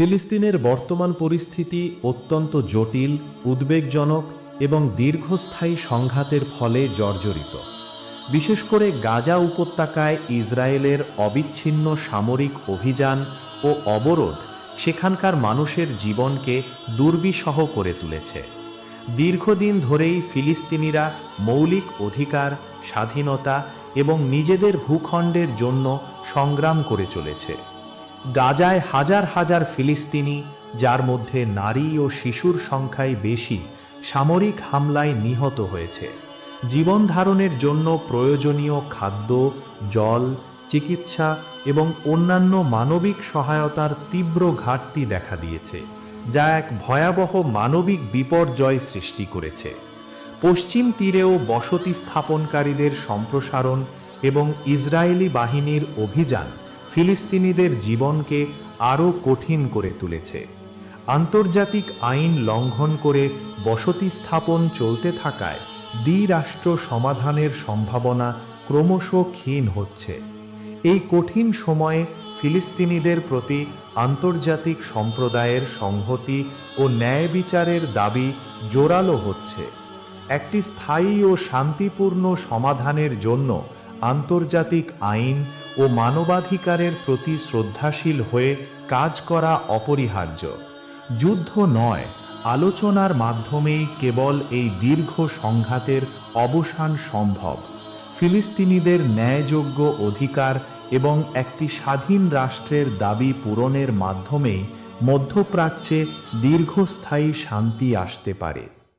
ফিলিস্তিনের বর্তমান পরিস্থিতি অত্যন্ত জটিল, উদ্বেগজনক এবং দীর্ঘস্থায়ী সংঘাতের ফলে জর্জরিত। বিশেষ করে গাজা উপত্যকায় ইসরায়েলের অবিচ্ছিন্ন সামরিক অভিযান ও অবরোধ সেখানকার মানুষের জীবনকে দুর্বিষহ করে তুলেছে। দীর্ঘদিন ধরেই ফিলিস্তিনিরা মৌলিক অধিকার, স্বাধীনতা এবং নিজেদের ভূখণ্ডের জন্য সংগ্রাম করে চলেছে। গাজায় হাজার হাজার ফিলিস্তিনি, যার মধ্যে নারী ও শিশুর সংখ্যাই বেশি, সামরিক হামলায় নিহত হয়েছে। জীবন ধারণের জন্য প্রয়োজনীয় খাদ্য, জল, চিকিৎসা এবং অন্যান্য মানবিক সহায়তার তীব্র ঘাটতি দেখা দিয়েছে, যা এক ভয়াবহ মানবিক বিপর্যয় সৃষ্টি করেছে। পশ্চিম তীরেও বসতি স্থাপনকারীদের সম্প্রসারণ এবং ইসরায়েলি বাহিনীর অভিযান ফিলিস্তিনিদের জীবনকে আরও কঠিন করে তুলেছে। আন্তর্জাতিক আইন লঙ্ঘন করে বসতি স্থাপন চলতে থাকায় দ্বিরাষ্ট্র সমাধানের সম্ভাবনা ক্রমশ ক্ষীণ হচ্ছে। এই কঠিন সময়ে ফিলিস্তিনিদের প্রতি আন্তর্জাতিক সম্প্রদায়ের সংহতি ও ন্যায় বিচারের দাবি জোরালো হচ্ছে। একটি স্থায়ী ও শান্তিপূর্ণ সমাধানের জন্য আন্তর্জাতিক আইন ও মানবাধিকারের প্রতি শ্রদ্ধাশীল হয়ে কাজ করা অপরিহার্য। যুদ্ধ নয়, আলোচনার মাধ্যমেই কেবল এই দীর্ঘ সংঘাতের অবসান সম্ভব। ফিলিস্তিনিদের ন্যায়যোগ্য অধিকার এবং একটি স্বাধীন রাষ্ট্রের দাবি পূরণের মাধ্যমেই মধ্যপ্রাচ্যে দীর্ঘস্থায়ী শান্তি আসতে পারে।